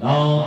然后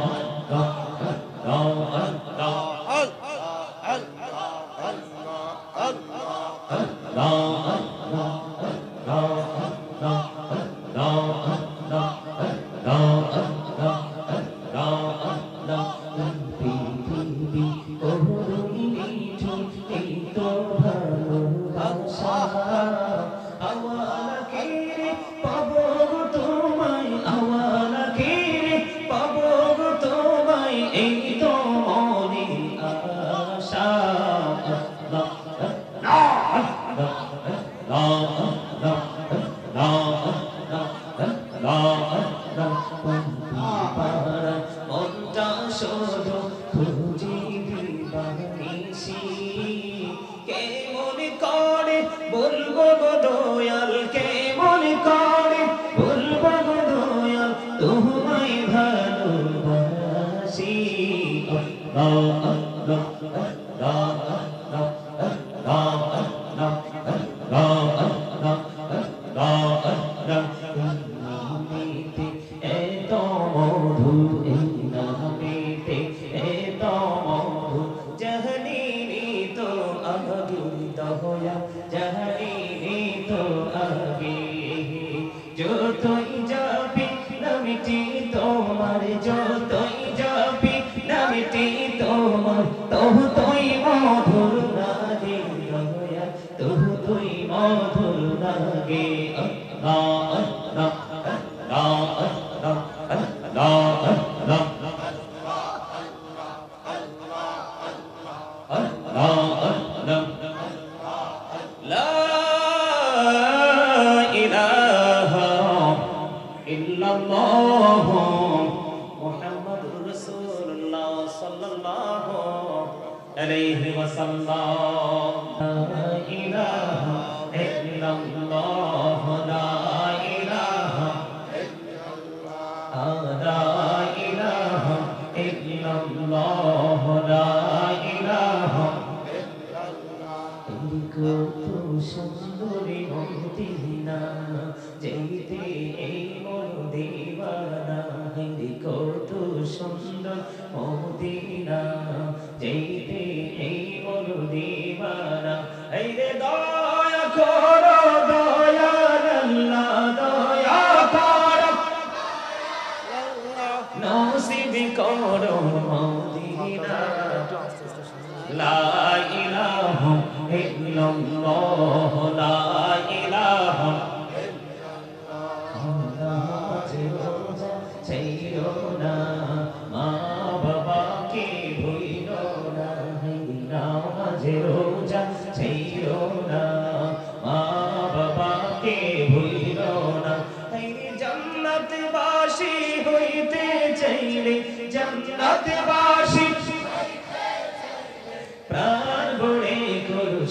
啊，哎。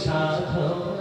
沙坑。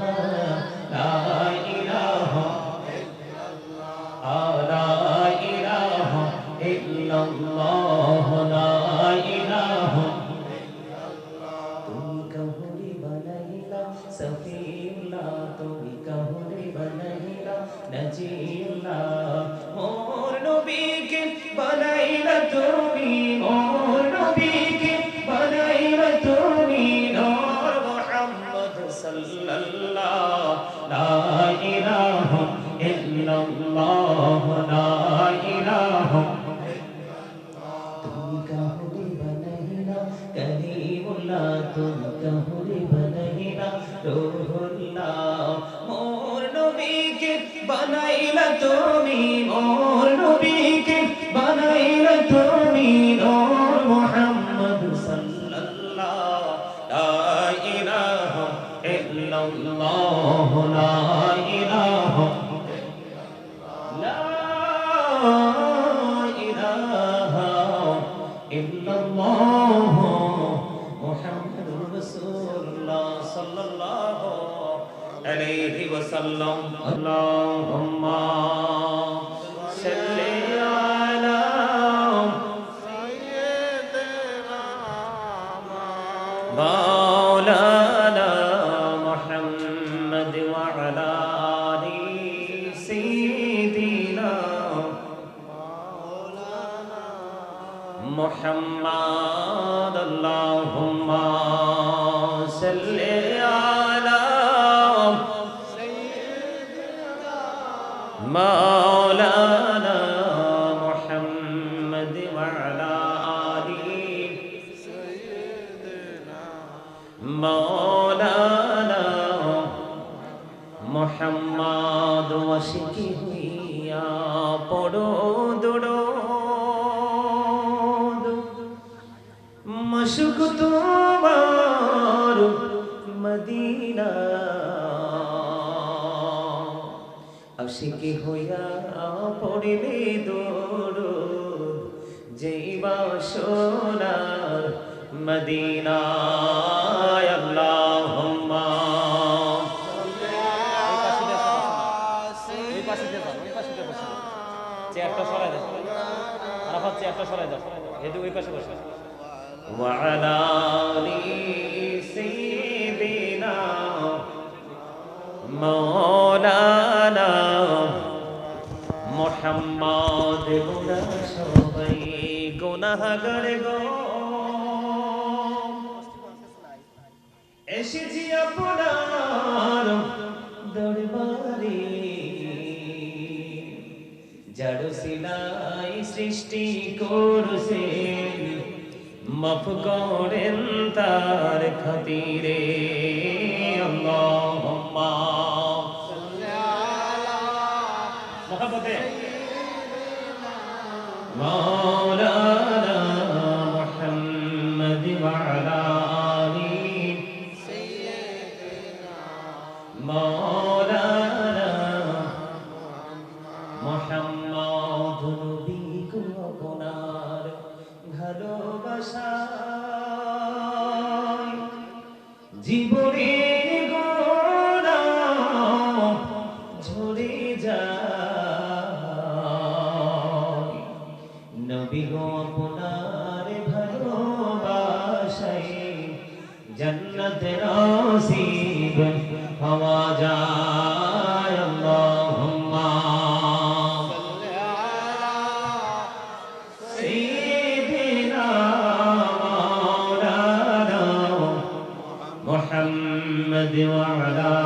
بعد اللهم صل على পড়িলি দৌড় যেই বাসনার মদিনায় আল্লাহুম্মা। চেয়ারটা সরাই দাও। আরাফাত চেয়ারটা সরাই দাও। হেদু ওই পাশে বসে। وعلى آل سيدنا مولانا মোহাম্মদ গোনা সবাই গোনাহাগার গো। এসেছি আপনার দরবারে। যার সিলাই সৃষ্টি করছেন মাফ করেন তার খাতিরে। আল্লাহ মহাপতে Long. محمد وعلى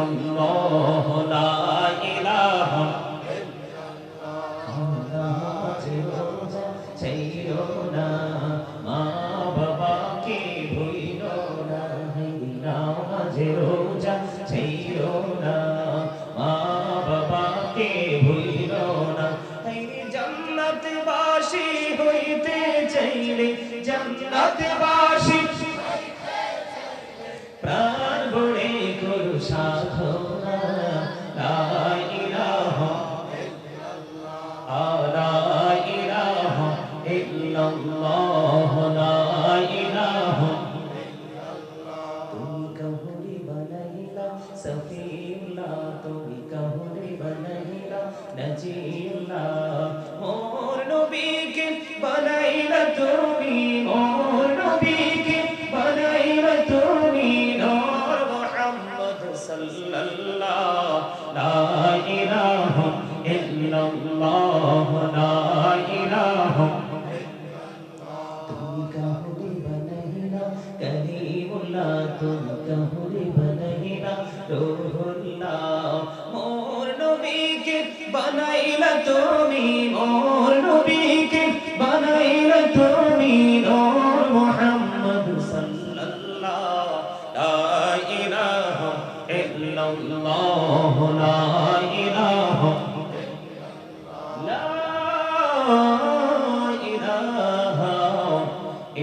illallah la ilaha মোর নবীকে বানাইলা তুমি মোর নবীকে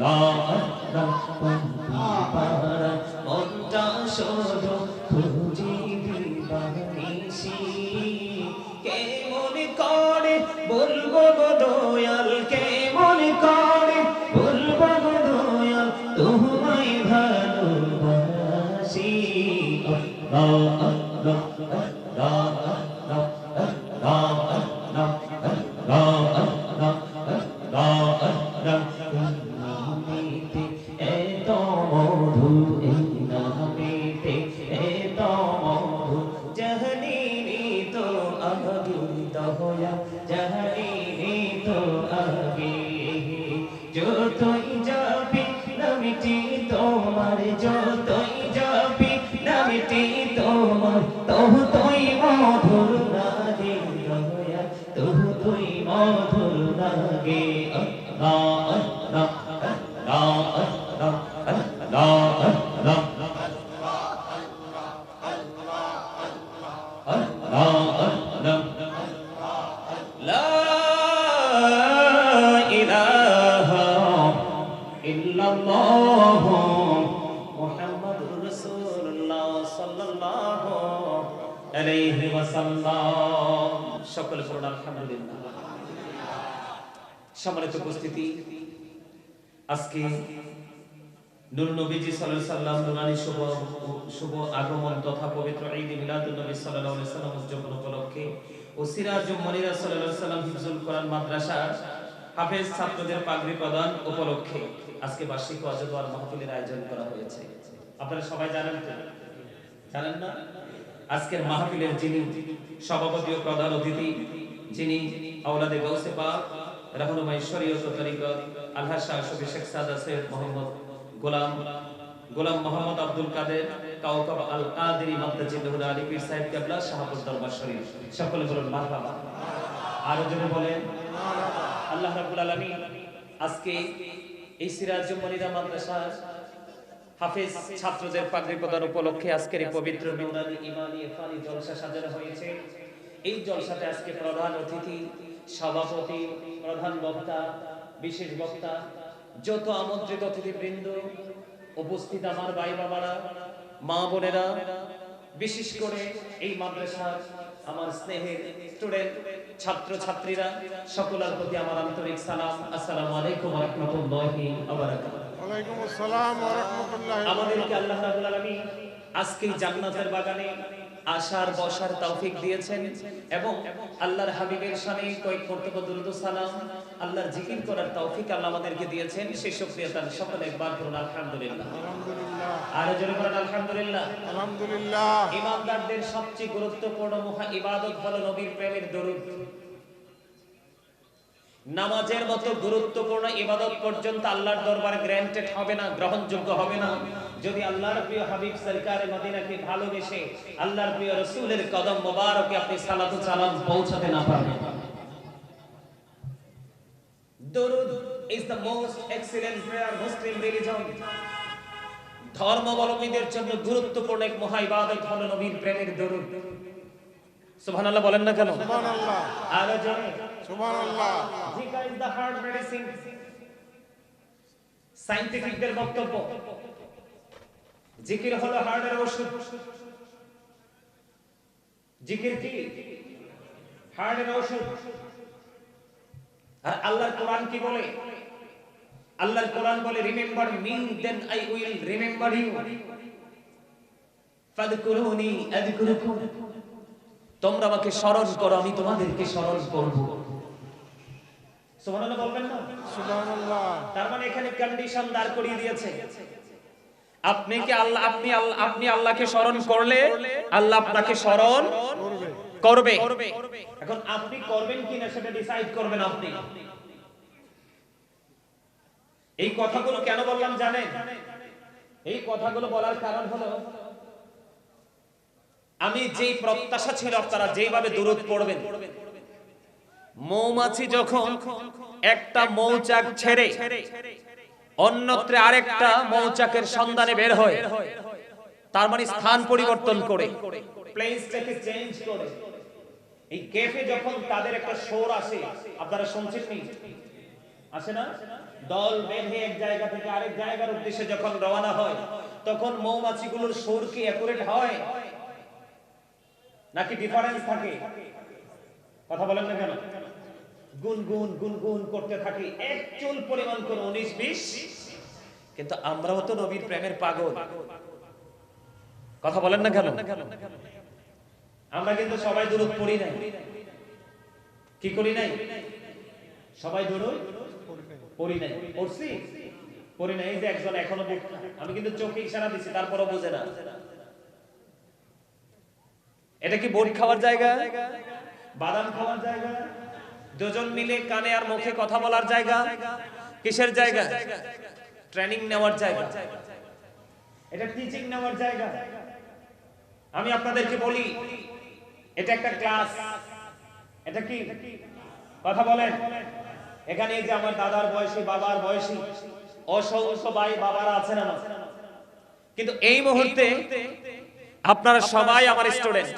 لا أخذ 都 ও মনিরা সাল্লাল্লাহু আলাইহি সাল্লাম মাদ্রাসা হাফেজ ছাত্রদের পাগড়ি প্রদান উপলক্ষে আজকে বার্ষিক ওয়াজদার মাহফিলের আয়োজন করা হয়েছে। আপনারা সবাই জানেন তো? জানেন না? আজকের মাহফিলের যিনি সভাপতি ও প্রধান অতিথি, যিনি আওলাদে গৌসে পাক, রাহনুমাই শরীয়ত তরিকত আলহাজ শাহ শফি শেখ সাদা সৈয়দ মোহাম্মদ গোলাম গোলাম মোহাম্মদ আব্দুল কাদের কাউকাব আল আলী পীর সাহেব কেবলা শাহপুর দরবার শরীফ। সকলে বলুন, মারহাবা। আরও বলেন, আল্লাহ রাব্বুল আলামিন আজকে এই সিরাজুল মাদ্রাসা হাফেজ ছাত্রদের প্রদান উপলক্ষে আজকের এই পবিত্র ইমানি জলসা সাজানো হয়েছে। এই জলসাতে আজকে প্রধান অতিথি, সভাপতি, প্রধান বক্তা, বিশেষ বক্তা, যত আমন্ত্রিত অতিথিবৃন্দ উপস্থিত আমার ভাই বাবারা মা বোনেরা বিশেষ করে এই মাদ্রাসার আমার স্নেহের স্টুডেন্ট ছাত্র ছাত্রীরা সকলের প্রতি আমার আন্তরিক সালাম। আসসালামু আলাইকুম ওয়া রাহমাতুল্লাহি ওয়া বারাকাতুহু। ওয়ালাইকুম আসসালাম ওয়া রাহমাতুল্লাহি আমাদেরকে আল্লাহ রাব্বুল আলামিন আজকে জান্নাতের বাগানে আসার বসার তৌফিক দিয়েছেন এবং আল্লাহর হাবিবের শানে কয়েক কর্তব্য দুরুদ সালাম আল্লাহর জিকির করার তৌফিক আল্লাহ আমাদেরকে দিয়েছেন। সেই শুকরিয়া তার সকলে একবার করুন আলহামদুলিল্লাহ। আলহামদুলিল্লাহ। আর জোরে বলেন আলহামদুলিল্লাহ। আলহামদুলিল্লাহ। ইমানদারদের সবচেয়ে গুরুত্বপূর্ণ মহা ইবাদত হলো নবীর প্রেমের দরুদ। নামাজের মতো গুরুত্বপূর্ণ ইবাদত পর্যন্ত আল্লাহর দরবারে গ্র্যান্টেড হবে না গ্রহণযোগ্য হবে না। যদি আল্লাহর প্রিয় হাবিব সরকারে মদিনাকে ভালোবেসে আল্লাহর প্রিয় রসুলের কদম মোবারকে আপনি সালাতু সালাম পৌঁছাতে না পারেন। দরুদ is the most excellent prayer Muslim religion ধর্মাবলম্বীদের জন্য গুরুত্বপূর্ণ এক মহা ইবাদত হলো নবীর প্রেমের দরুদ। সুবহানাল্লাহ বলেন না কেন? সুবহানাল্লাহ। আরও জোরে। সুবহানাল্লাহ। জিকা ইজ দ্য হার্ট মেডিসিন সায়েন্টিফিকদের বক্তব্য। জিকির হলো হার্টের ওষুধ। জিকির কি? হার্টের ওষুধ। আর আল্লাহর কোরআন কি বলে? আল্লাহর কোরআন বলে remember me then I will remember you ফাদকুরুনি আযকুরুকুম। তোমরা আমাকে স্মরণ করো আমি তোমাদেরকে স্মরণ করব। সুবহানাল্লাহ বলবেন না? সুবহানাল্লাহ। তার মানে এখানে কন্ডিশন দাঁড় করিয়ে দিয়েছে। আপনি কি আল্লাহ আপনি আপনি আল্লাহকে স্মরণ করলে আল্লাহ আপনাকে স্মরণ করবে করবে। এখন আপনি করবেন কিনা সেটা ডিসাইড করবেন আপনি। এই কথাগুলো কেন বললাম জানেন? এই কথাগুলো বলার কারণ হলো আমি যেই প্রত্যাশা ছিল আপনারা যেইভাবে দূরত পড়বেন মৌমাছি যখন একটা মৌচাক ছেড়ে অন্যত্র আরেকটা মৌচাকের সন্ধানে বের হয় তার মানে স্থান পরিবর্তন করে। প্লেসটাকে চেঞ্জ করে। এই কেফে যখন তাদের একটা শোর আসে, আপনারা শুনছেন নি? আসে না? দল বেঁধে এক জায়গা থেকে আরেক জায়গার উদ্দেশ্যে যখন রওনা হয়, তখন মৌমাছিগুলোর সুর কি হয়? নাকি ডিফারেন্স থাকে? কথা বলেন না কেন? গুনগুন গুনগুন করতে থাকি, এক চুল পরিমাণ করে উনিশ, বিশ। কিন্তু আমরাও তো নবীর প্রেমের পাগল। কথা বলেন না কেন? আমরা কিন্তু সবাই দূরত পড়ি নাই। কি করি নাই? সবাই দূরত পড়ি নাই। পড়ছি? পড়ি নাই। এই যে একজন এখনও আমি কিন্তু চোখে ইশারা দিছি, তারপরও বোঝে না। এটা কি বোট খাওয়ার জায়গা? বাদাম খাওয়ার জায়গা? দুজন মিলে কানে আর মুখে কথা বলার জায়গা? কিসের জায়গা? ট্রেনিং নেওয়ার জায়গা। এটা টিচিং নেওয়ার জায়গা। আমি আপনাদেরকে বলি এটা একটা ক্লাস। এটা কি? কথা বলেন। এখানে যে আমার দাদার বয়সী, বাবার বয়সী অসংখ্য ভাই বাবারা আছেন আমার। কিন্তু এই মুহূর্তে আপনারা সবাই আমার স্টুডেন্ট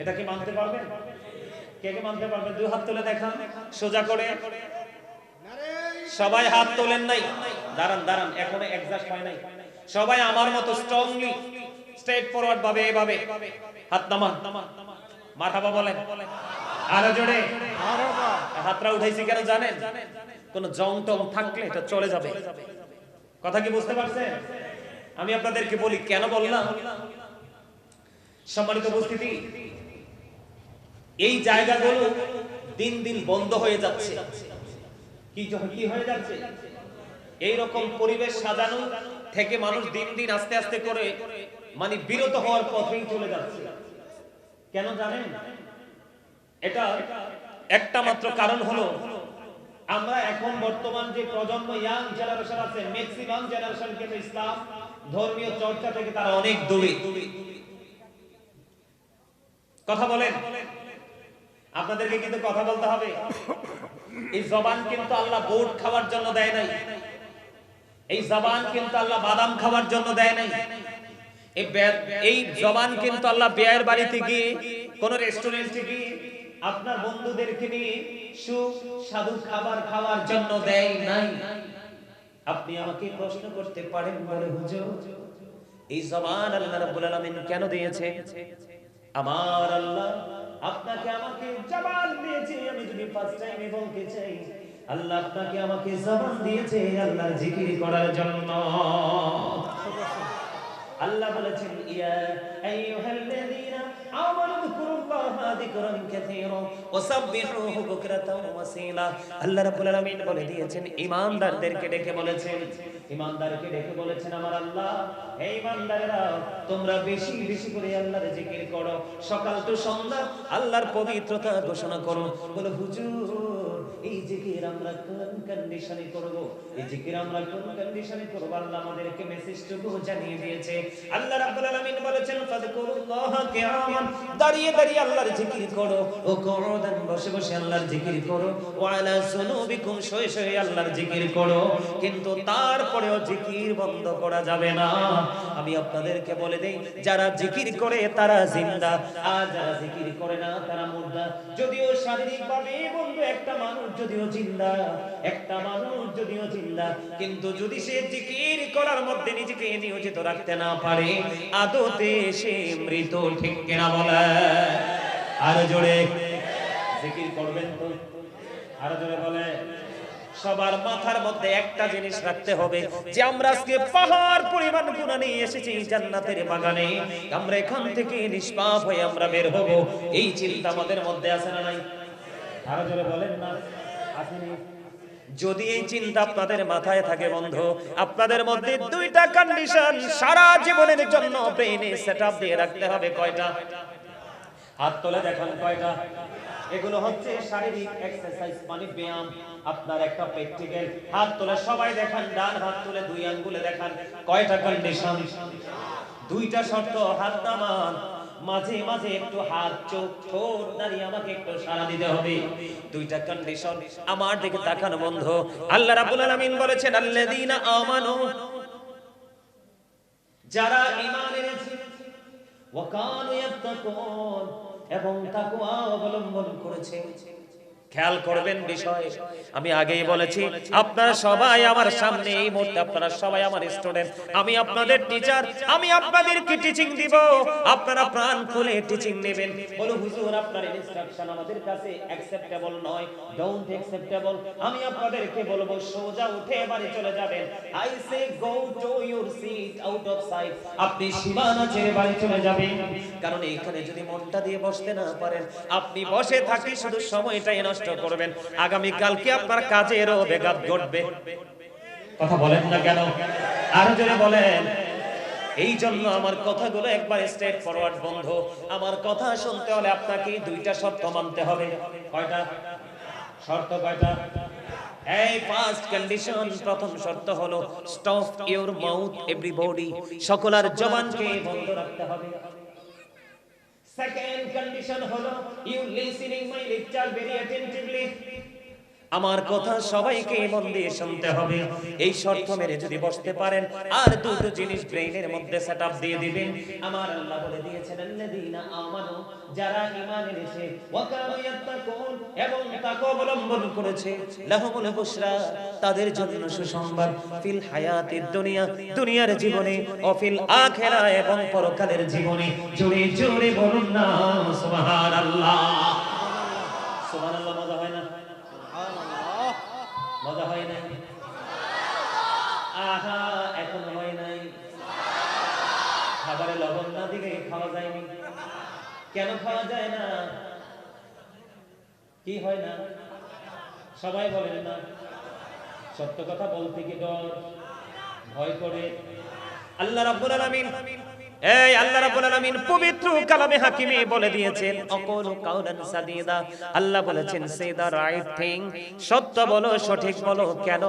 এটা কি মানতে পারবেন? কে কে মানতে পারবেন? দুই হাত তুলে দেখান, সোজা করে। সবাই হাত তোলেন নাই। দাঁড়ান দাঁড়ান, এখনও এক্সাক্ট হয় নাই। সবাই আমার মতো স্ট্রংলি স্ট্রেট ফরওয়ার্ড ভাবে, এভাবে। হাত নামান। মারহাবা বলেন। আরও জোরে। হাতটা উঠাইছি কেন জানেন? কোন জং টং থাকলে এটা চলে যাবে। কথা কি বুঝতে পারছেন? আমি আপনাদেরকে বলি, কেন বললাম? সম্মানিত উপস্থিতি, এই জায়গাগুলো দিন দিন বন্ধ হয়ে যাচ্ছে। কি কি হয়ে যাচ্ছে? এই রকম পরিবেশ সাজানো থেকে মানুষ দিন দিন আস্তে আস্তে করে মানে বিরত হওয়ার পথেই চলে যাচ্ছে। কেন জানেন? এটা একটা মাত্র কারণ হলো, আমরা এখন বর্তমান যে প্রজন্ম ইয়াং জেনারেশন আছে ম্যাক্সিমাম জেনারেশন কিন্তু ইসলাম, ধর্মীয় চর্চা থেকে তারা অনেক দূরে। কথা বলেন? আপনাদেরকে কিন্তু কথা বলতে হবে। এই জবান কিন্তু আল্লাহ বোট খাওয়ার জন্য দেয় নাই। এই জবান কিন্তু আল্লাহ বাদাম খাওয়ার জন্য দেয় নাই। এই জবান কিন্তু আল্লাহ বিয়ের বাড়িতে গিয়ে, কোন রেস্টুরেন্টে গিয়ে আপনার বন্ধুদেরকে নিয়ে সুখ, সাধু খাবার খাওয়ার জন্য দেয় নাই। আপনি আমাকে প্রশ্ন করতে পারেন বলে হুজুর, এই জবান আল্লাহ রাব্বুল আলামিন কেন দিয়েছে? আমার আল্লাহ আপনাকে আমাকে জবান দিয়েছে, আমি যদি ফার্স্ট টাইম বলতে চাই, আল্লাহ আপনাকে আমাকে জবান দিয়েছে আল্লাহর জিকির করার জন্য। আল্লাহ বলেছেন, ইয়া আইয়ুহাল্লাযীনা আমানু যিকুরুল্লাহা যিকরান ওয়াসীলা। আল্লাহ রাব্বুল আলামিন বলে দিয়েছেন ডেকে বলেছেন ঈমানদারকে ডেকে বলেছেন, আমার আল্লাহ, হে ঈমানদারেরা তোমরা বেশি বেশি করে আল্লাহর জিকির করো। সকাল টু সন্ধ্যা আল্লাহর পবিত্রতা ঘোষণা করো। বলে, হুজুর, এই জিকির আমরা কোন কন্ডিশনে করব? এই জিকির আমরা কোন কন্ডিশনে করব? আল্লাহ আমাদেরকে মেসেজটুকু জানিয়ে দিয়েছে। আল্লাহ রাব্বুল আলামিন বলেছেন ফাযকুরুল্লাহ কিয়ামান। দাঁড়িয়ে দাঁড়িয়ে আল্লাহর জিকির করো। ও কুউদান বসে বসে আল্লাহর জিকির করো। ওয়া আলা সুনুবিকুম, শুয়ে শুয়ে আল্লাহর জিকির করো। কিন্তু তারপরেও জিকির বন্ধ করা যাবে না। আমি আপনাদেরকে বলে দেই, যারা জিকির করে তারা জিন্দা। আর যারা জিকির করে না, তারা মুর্দা। যদিও শারীরিকভাবে বন্ধু একটা মানুষ, যদিও জিন্দা একটা মানুষ যদিও জিন্দা, কিন্তু যদি সে জিকির করার মধ্যে নিজেকে নিয়োজিত রাখতে না পারে, আদতে সে মৃত, ঠিক কিনা বলে? আর জোরে। জিকির করবেন তো? আরও জোরে বলে। সবার মাথার মধ্যে একটা জিনিস রাখতে হবে, যে আমরা আজকে পাহাড় পরিমাণ গুণা নিয়ে এসেছি জান্নাতের বাগানে। আমরা এখান থেকে নিষ্পাপ হয়ে আমরা বের হব। এই চিন্তা আমাদের মধ্যে আছে না নাই? আরও জোরে বলেন না। যদি এই চিন্তা আপনাদের মাথায় থাকে, বন্ধু, আপনাদের মধ্যে দুইটা কন্ডিশন সারা জীবনের জন্য ব্রেনে সেটআপ দিয়ে রাখতে হবে। কয়টা? হাত তোলে দেখান, কয়টা? এগুলো হচ্ছে শারীরিক এক্সারসাইজ মানে ব্যায়াম। আপনার একটা প্র্যাকটিক্যাল হাত তোলে সবাই দেখান, ডান হাত তুলে দুই আঙ্গুলে দেখান। কয়টা কন্ডিশন দুইটা শর্ত, হাত নামান। মাঝে মাঝে একটু হাত, চোখ, ঠোঁট দাঁড়িয়ে আমাকে একটু সাড়া দিতে হবে। দুইটা কন্ডিশন আমার দিকে তাকানো বন্ধ। আল্লাহ রাব্বুল আলামিন বলেছেন, আল্লাযীনা আমানু। যারা ঈমান এনেছে ওয়াকানু ইয়াত্তাকুন, এবং তাকওয়া অবলম্বন করেছে খেয়াল করবেন বিষয়। আমি আগেই বলেছি, আপনারা সবাই আমার সামনে এই মুহূর্তে, আপনারা সবাই আমার স্টুডেন্ট আমি আপনাদের টিচার আমি আপনাদেরকে টিচিং দিব। আপনারা প্রাণ খুলে টিচিং নেবেন। বলো, হুজুর, আপনার ইনস্ট্রাকশন আমাদের কাছে অ্যাকসেপ্টেবল নয়। ডোন্ট অ্যাকসেপ্টেবল আমি আপনাদেরকে বলব, সোজা উঠে বাড়ি চলে যাবেন। I say go to your seat out of sight আপনি সীমানা ছেড়ে বাড়ি চলে যাবেন। কারণ এইখানে যদি মনটা দিয়ে বসতে না পারেন, আপনি বসে থাকি শুধু সময়টাই নষ্ট করবেন। আগামী কালকে আপনার কাজেরও বেঘাত ঘটবে? কথা বলেন না কেন? আরও জোরে বলেন। এই জন্য আমার কথাগুলো একবার স্ট্রেট ফরওয়ার্ড বন্ধ। আমার কথা শুনতে হলে আপনাকে দুইটা শর্ত মানতে হবে। কয়টা? শর্ত কয়টা? এই ফার্স্ট কন্ডিশন প্রথম শর্ত হলো স্টপ ইওর মাউথ এভরিবডি সকলার জবানকে বন্ধ রাখতে হবে। সেকেন্ড কন্ডিশন হলো you listening my lecture very attentively আমার কথা সবাইকে মন দিয়ে শুনতে হবে। এই শর্ত মেরে যদি বসতে পারেন, আর দুটো জিনিস ব্রেইনের মধ্যে সেটআপ দিয়ে দিবেন। আমার আল্লাহ বলে দিয়েছেন, আল্লাযীনা আমানু, যারা ঈমান এনেছে, ওয়া কানু ইয়াত্তাকুন, এবং তাকওয়া অবলম্বন করেছে। লাহুমুল বুশরা, তাদের জন্য সুসংবাদ। ফিল হায়াতিদ দুনিয়া, দুনিয়ার জীবনে, ও ফিল আখিরা এবং পরকালের জীবনে। জোরে জোরে বলুন না, সুবহানাল্লাহ। সুবহানাল্লাহ মজা হয় না? মজা হয় নাই? আহা, এখনও হয় নাই। খাবারে লবণ না দিলে খাওয়া যায়নি। কেন খাওয়া যায় না? কি হয় না? সবাই বলেন না। সত্য কথা বলতে কি ডর, ভয় করে। আল্লাহ রাব্বুল আলামিন এই আল্লাহ রাব্বুল আলামিন পবিত্র কালামে হাকিমে বলে দিয়েছেন, অকলু কাউলান সাদিদা। আল্লাহ বলেছেন সে দা রাইট থিং। সত্য বলো, সঠিক বলো, কেন?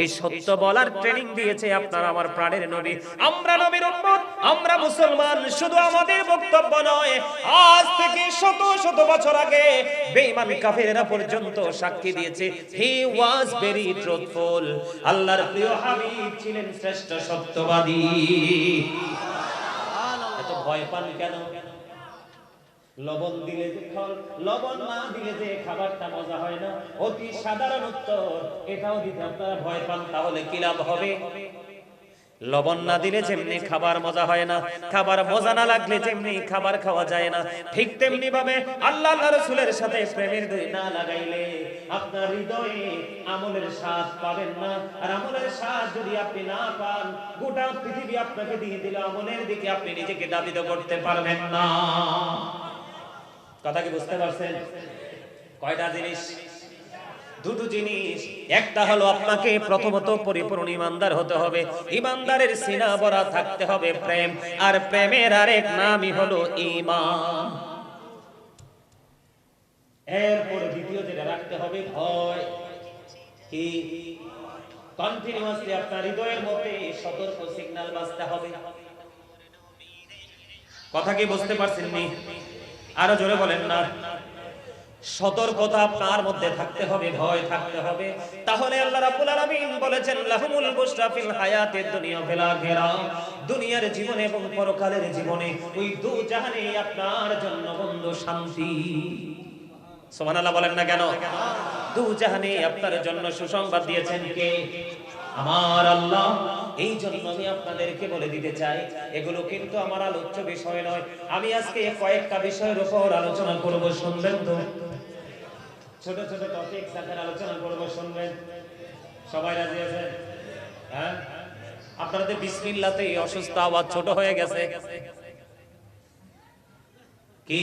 এই সত্য বলার ট্রেনিং দিয়েছে আপনার আমার প্রাণের নবী। আমরা নবীর উম্মত, আমরা মুসলমান, শুধু আমাদের বক্তব্য নয়। আজ থেকে শত শত বছর আগে বেঈমান কাফেররা পর্যন্ত সাক্ষী দিয়েছে, হি ওয়াজ ভেরি ট্রুথফুল। আল্লাহর প্রিয় হাবিব ছিলেন শ্রেষ্ঠ সত্যবাদী। ভয় পান কেন? লবণ দিলে যে ফল, লবণ না দিলে যে খাবারটা মজা হয় না। অতি সাধারণ উত্তর, এটাও দিতে আপনারা ভয় পান, তাহলে কি লাভ হবে? লবণ না দিলে যেমনি খাবার মজা হয় না, খাবার মজা না লাগলে যেমনি খাবার খাওয়া যায় না। ঠিক তেমনি ভাবে আল্লাহ রসুলের সাথে প্রেমের দই না লাগাইলে আপনার হৃদয়ে আমলের স্বাদ পাবেন না। আর আমলের স্বাদ যদি আপনি না পান, গোটা পৃথিবী আপনাকে দিয়ে দিল আমলের দিকে আপনি নিজেকে দাবিত করতে পারবেন না। কথা কি বুঝতে পারছেন? কয়টা জিনিস দুটো জিনিস। একটা হলো আপনাকে প্রথমত পরিপূর্ণ ইমানদার হতে হবে। ইমানদারের সিনা ভরা থাকতে হবে প্রেম। আর প্রেমের আরেক নামই হলো ইমান এরপরে দ্বিতীয় যেটা রাখতে হবে, ভয়। কি? কন্টিনিউয়াসলি আপনার হৃদয়ের মধ্যে সতর্ক সিগন্যাল বাজতে হবে। কথা কি বুঝতে পারছেন নি আরও জোরে বলেন না। সতর্কতা আপনার মধ্যে থাকতে হবে, ভয় থাকতে হবে। তাহলে আল্লাহ রাব্বুল আলামিন বলেছেন, লাহুমুল বুশরা ফিল হায়াতিদ দুনিয়া ফিল আখিরা দুনিয়ার জীবনে এবং পরকালের জীবনে ওই দু জাহানে আপনার জন্য বন্ধু শান্তি। সুবহানাল্লাহ বলেন না কেন? দু জাহানে আপনার জন্য সুসংবাদ দিয়েছেন কে? আমার আল্লাহ। এই জন্য আমি আপনাদেরকে বলে দিতে চাই, এগুলো কিন্তু আমার আলোচ্য বিষয় নয়। আমি আজকে কয়েকটা বিষয়ের উপর আলোচনা করব, শুনবেন তো? ছোট ছোট টপিক সাথে আলোচনা করব, শুনবেন। সবাই রাজি আছেন? হ্যাঁ? আপনাদের বিসমিল্লাতে অসুস্থ আওয়াজ ছোট হয়ে গেছে। কি?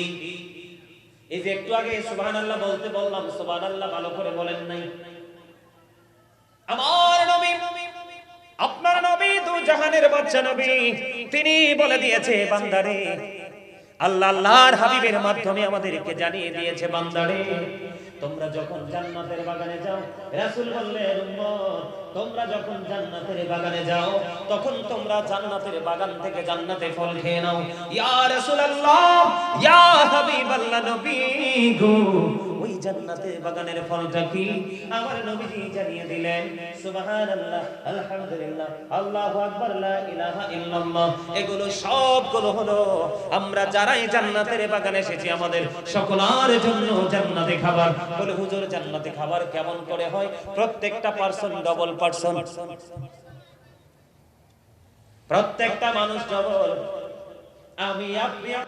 এই যে একটু আগে সুবহানাল্লাহ বলতে বললাম, সুবহানাল্লাহ ভালো করে বলেন নাই। আমার নবী, আপনার নবী দু জাহানের বাচ্চা নবী, তিনি বলে দিয়েছে, বান্দারে, আল্লাহ আল্লাহর হাবিবের মাধ্যমে আমাদেরকে জানিয়ে দিয়েছে, বান্দারে। তোমরা যখন জান্নাতের বাগানে যাও, রাসূল বললেন, উম্মত, তোমরা যখন জান্নাতের বাগানে যাও, তখন তোমরা জান্নাতের বাগান থেকে জান্নাতে ফল খেয়ে নাও। ইয়া রাসূলুল্লাহ, ইয়া হাবিবাল্লাহ নবী গো। ওই জান্নাতের বাগানের ফলটা কি? আমার নবীজি জানিয়ে দিলেন, সুবহানাল্লাহ, আলহামদুলিল্লাহ, আল্লাহু আকবার, লা ইলাহা ইল্লাল্লাহ। এগুলো সবগুলো হলো আমরা যারাই জান্নাতের বাগানে এসেছি, আমাদের সকলের জন্য জান্নাতে খাবার। বলে, হুজুর, জান্নাতে খাবার কেমন করে হয়? প্রত্যেকটা পারসন ডবল পারসন। প্রত্যেকটা মানুষ ডবল আমি, আপনি